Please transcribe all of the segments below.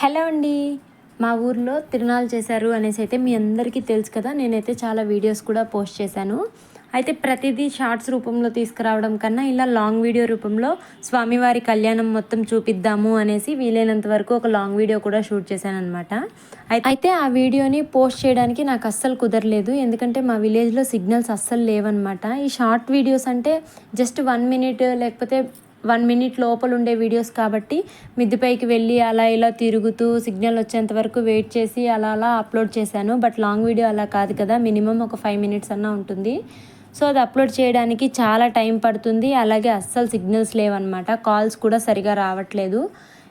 Hello అండి. మా ఊర్లో తిరునాళ్ళు చేశారు అనేసి అయితే మీ అందరికీ తెలుసు కదా నేనైతే చాలా వీడియోస్ కూడా పోస్ట్ చేశాను. అయితే ప్రతిదీ షార్ట్స్ రూపంలో తీసుకురావడం కన్నా ఇలా లాంగ్ వీడియో రూపంలో స్వామివారి కళ్యాణం మొత్తం చూపిద్దాము అనేసి వీలైనంత వరకు ఒక లాంగ్ వీడియో కూడా షూట్ చేశాను అనమాట అయితే ఆ వీడియోని పోస్ట్ చేయడానికి నాకు అస్సలు కుదరలేదు ఎందుకంటే మా విలేజ్లో సిగ్నల్స్ అస్సలు లేవన్నమాట. ఈ షార్ట్ వీడియోస్ అంటే జస్ట్ వన్ మినిట్ లేకపోతే వన్ మినిట్ లోపల ఉండే వీడియోస్ కాబట్టి మిద్దిపైకి వెళ్ళి అలా ఇలా తిరుగుతూ సిగ్నల్ వచ్చేంత వరకు వెయిట్ చేసి అలా అలా అప్లోడ్ చేశాను. బట్ లాంగ్ వీడియో అలా కాదు కదా మినిమం ఒక ఫైవ్ మినిట్స్ అన్నా ఉంటుంది. సో అది అప్లోడ్ చేయడానికి చాలా టైం పడుతుంది. అలాగే అస్సలు సిగ్నల్స్ లేవన్నమాట. కాల్స్ కూడా సరిగా రావట్లేదు.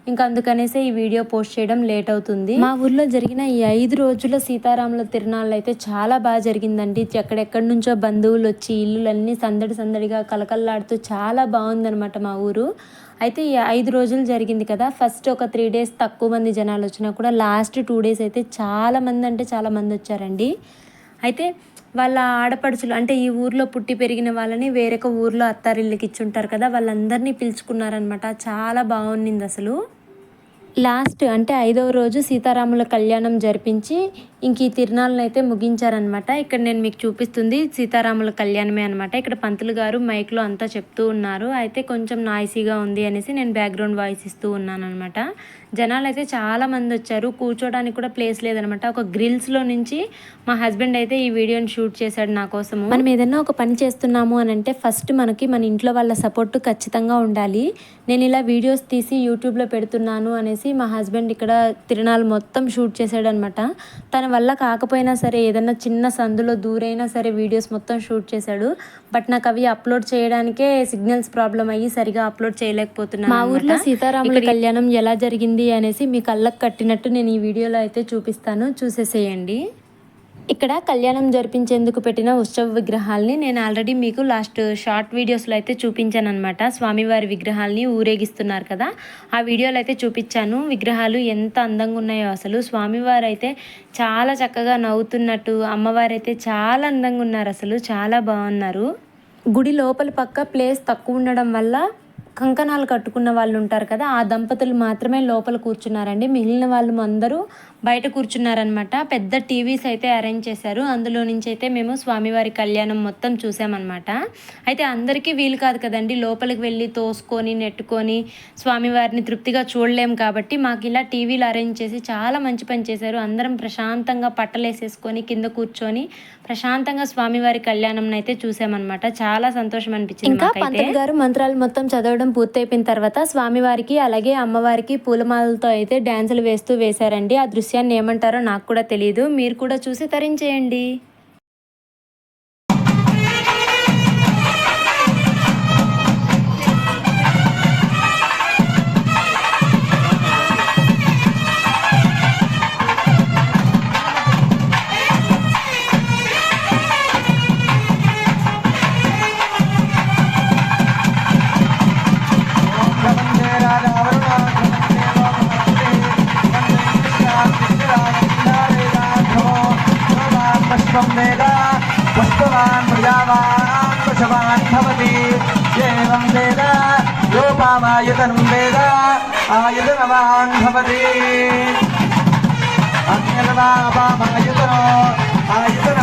ఇంకా అందుకనేసే ఈ వీడియో పోస్ట్ చేయడం లేట్ అవుతుంది. మా ఊర్లో జరిగిన ఈ ఐదు రోజుల సీతారాముల తిరునాళ్ళు అయితే చాలా బాగా జరిగిందండి. ఎక్కడెక్కడి నుంచో బంధువులు వచ్చి ఇల్లులన్నీ సందడి సందడిగా కలకల్లాడుతూ చాలా బాగుందనమాట మా ఊరు. అయితే ఈ ఐదు రోజులు జరిగింది కదా ఫస్ట్ ఒక త్రీ డేస్ తక్కువ మంది జనాలు వచ్చినా కూడా లాస్ట్ టూ డేస్ అయితే చాలా మంది అంటే చాలా మంది వచ్చారండి. అయితే వాళ్ళ ఆడపడుచులు అంటే ఈ ఊర్లో పుట్టి పెరిగిన వాళ్ళని వేరొక ఊర్లో అత్తారిళ్ళకి ఇచ్చుంటారు కదా వాళ్ళందరినీ పిలుచుకున్నారనమాట చాలా బాగుండింది అసలు. లాస్ట్ అంటే ఐదవ రోజు సీతారాముల కళ్యాణం జరిపించి ఇంక ఈ తిరునాళ్ళని అయితే ముగించారనమాట ఇక్కడ నేను మీకు చూపిస్తుంది సీతారాముల కళ్యాణమే అనమాట ఇక్కడ పంతులు గారు మైక్లో అంతా చెప్తూ ఉన్నారు. అయితే కొంచెం నాయిసీగా ఉంది అనేసి నేను బ్యాక్గ్రౌండ్ వాయిస్ ఇస్తూ ఉన్నానమాట జనాలు అయితే చాలా మంది వచ్చారు. కూర్చోడానికి కూడా ప్లేస్ లేదనమాట ఒక గ్రిల్స్లో నుంచి మా హస్బెండ్ అయితే ఈ వీడియోని షూట్ చేశాడు నా కోసము. మనం ఏదైనా ఒక పని చేస్తున్నాము అని అంటే ఫస్ట్ మనకి మన ఇంట్లో వాళ్ళ సపోర్ట్ ఖచ్చితంగా ఉండాలి. నేను ఇలా వీడియోస్ తీసి యూట్యూబ్లో పెడుతున్నాను అనేసి మా హస్బెండ్ ఇక్కడ తిరునాళ్ళు మొత్తం షూట్ చేశాడు అనమాట తన వల్ల కాకపోయినా సరే ఏదన్నా చిన్న సందులో దూరైనా సరే వీడియోస్ మొత్తం షూట్ చేశాడు. బట్ నాకు అవి అప్లోడ్ చేయడానికే సిగ్నల్స్ ప్రాబ్లం అయ్యి సరిగా అప్లోడ్ చేయలేకపోతున్నాను మా ఊర్లో సీతారాముల కళ్యాణం ఎలా జరిగింది అనేసి మీ కళ్ళకు కట్టినట్టు నేను ఈ వీడియోలో అయితే చూపిస్తాను. చూసేసేయండి. ఇక్కడ కళ్యాణం జరిపించేందుకు పెట్టిన ఉత్సవ విగ్రహాల్ని నేను ఆల్రెడీ మీకు లాస్ట్ షార్ట్ వీడియోస్లో అయితే చూపించాను అనమాట స్వామివారి విగ్రహాల్ని ఊరేగిస్తున్నారు కదా. ఆ వీడియోలో అయితే చూపించాను విగ్రహాలు ఎంత అందంగా ఉన్నాయో అసలు. స్వామివారు అయితే చాలా చక్కగా నవ్వుతున్నట్టు అమ్మవారు అయితే చాలా అందంగా ఉన్నారు అసలు. చాలా బాగున్నారు. గుడి లోపల పక్క ప్లేస్ తక్కువ ఉండడం వల్ల కంకణాలు కట్టుకున్న వాళ్ళు ఉంటారు కదా ఆ దంపతులు మాత్రమే లోపల కూర్చున్నారండి. మిగిలిన వాళ్ళు అందరూ బయట కూర్చున్నారనమాట పెద్ద టీవీస్ అయితే అరేంజ్ చేశారు. అందులో నుంచి అయితే మేము స్వామివారి కళ్యాణం మొత్తం చూసామన్నమాట. అయితే అందరికీ వీలు కాదు కదండి. లోపలికి వెళ్ళి తోసుకొని నెట్టుకొని స్వామివారిని తృప్తిగా చూడలేము కాబట్టి మాకు ఇలా టీవీలు అరేంజ్ చేసి చాలా మంచి పని చేశారు. అందరం ప్రశాంతంగా పట్టలేసేసుకొని కింద కూర్చొని ప్రశాంతంగా స్వామివారి కళ్యాణం అయితే చూసామన్నమాట. చాలా సంతోషం అనిపించింది ఇంకా పంతులు గారు మంత్రాలు మొత్తం చదవడం పూర్తయిపోయిన తర్వాత స్వామివారికి అలాగే అమ్మవారికి పూలమాలతో అయితే డ్యాన్సులు వేస్తూ వేశారండి. ఆ దృశ్యాన్ని ఏమంటారో నాకు కూడా తెలియదు మీరు కూడా చూసి తరించేయండి. पुष्पं वेद पुष्पवान् प्रजावान् पशवान् भवति एवं वेद रूपामायुतनं वेद आयुतनवान् भवति अन्यर्वापामायुतनो आयुतन